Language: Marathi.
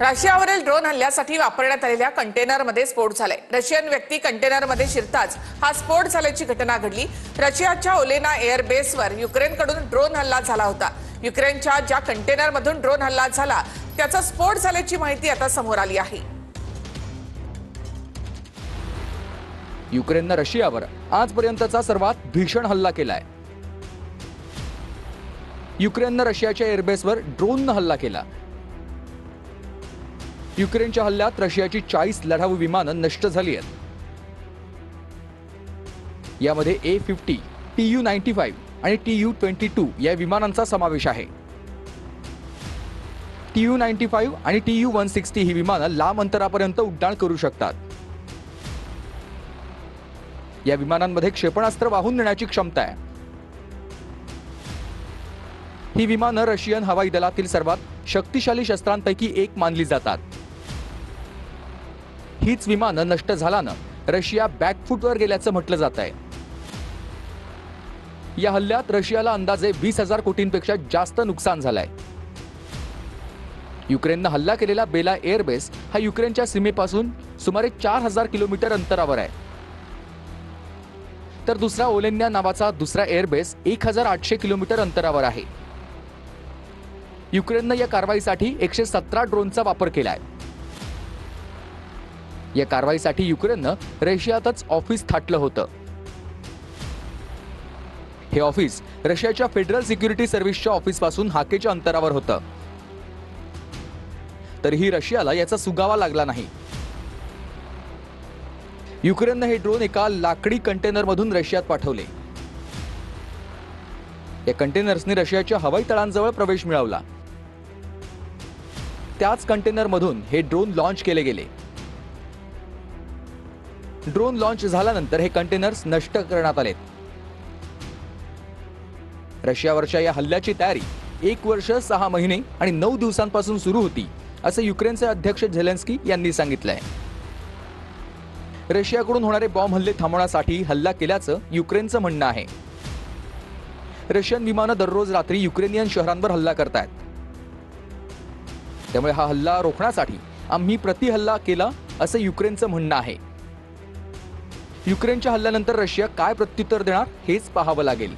रशियावरील ड्रोन हल्ल्यासाठी वापरण्यात आलेल्या कंटेनरमध्ये स्फोट झालाय. रशियन व्यक्ती कंटेनरमध्ये शिरताच हा स्फोट झाल्याची घटना घडली. रशियाच्या ओलेना एअरबेसवर युक्रेनकडून ड्रोन हल्ला झाला होता. युक्रेनच्या ज्या कंटेनरमधून ड्रोन हल्ला झाला त्याचा स्फोट झाल्याची माहिती आता समोर आली आहे. युक्रेननं रशियावर आजपर्यंतचा सर्वात भीषण हल्ला केलाय. युक्रेननं रशियाच्या एअरबेसवर ड्रोननं हल्ला केला. युक्रेनच्या हल्ल्यात रशियाची चाळीस लढाऊ विमानं नष्ट झाली आहेत. यामध्ये A fifty T U ninety five आणि टी यू ट्वेंटी टू या विमानांचा समावेश आहे. टी यू नाईन्टी फाईव्ह आणि टी यू वन सिक्स्टी ही विमानं लांब अंतरापर्यंत उड्डाण करू शकतात. या विमानांमध्ये क्षेपणास्त्र वाहून नेण्याची क्षमता आहे. ही विमानं रशियन हवाई दलातील सर्वात शक्तिशाली शस्त्रांपैकी एक मानली जातात. हीच विमानं नष्ट झाल्यानं रशिया बॅकफूटवर गेल्याचं म्हटलं जात आहे. या हल्ल्यात रशियाला अंदाजे वीस हजार कोटींपेक्षा जास्त नुकसान झालंय. युक्रेननं हल्ला केलेला बेला एअरबेस हा युक्रेनच्या सीमेपासून सुमारे चार हजार किलोमीटर अंतरावर आहे. तर दुसरा ओलेन्या नावाचा दुसरा एअरबेस एक हजार आठशे किलोमीटर अंतरावर आहे. युक्रेननं या कारवाईसाठी एकशे सतरा ड्रोनचा वापर केलाय. या कारवाईसाठी युक्रेननं रशियातच ऑफिस थाटलं होतं. हे ऑफिस रशियाच्या फेडरल सिक्युरिटी सर्व्हिसच्या ऑफिसपासून हाकेच्या अंतरावर होतं. तरीही रशियाला याचा सुगावा लागला नाही. युक्रेननं हे ड्रोन एका लाकडी कंटेनरमधून रशियात पाठवले. या कंटेनर्सने रशियाच्या हवाई तळांजवळ प्रवेश मिळवला. त्याच कंटेनरमधून हे ड्रोन लॉन्च केले गेले. ड्रोन लॉन्च झाल्यानंतर हे कंटेनर्स नष्ट करण्यात आलेत रशियावरच्या या हल्ल्याची तयारी एक वर्ष सहा महिने आणि नऊ दिवसांपासून सुरू होती असं युक्रेनचे अध्यक्ष झेलेन्स्की यांनी सांगितलंय. रशियाकडून होणारे बॉम्ब हल्ले थांबवण्यासाठी हल्ला केल्याचं युक्रेनचं म्हणणं आहे. रशियन विमानं दररोज रात्री युक्रेनियन शहरांवर हल्ला करतायत. त्यामुळे हा हल्ला रोखण्यासाठी आम्ही प्रतिहल्ला केला असं युक्रेनचं म्हणणं आहे. युक्रेनच्या हल्ल्यानंतर रशिया काय प्रत्युत्तर देणार हेच पाहावं लागेल.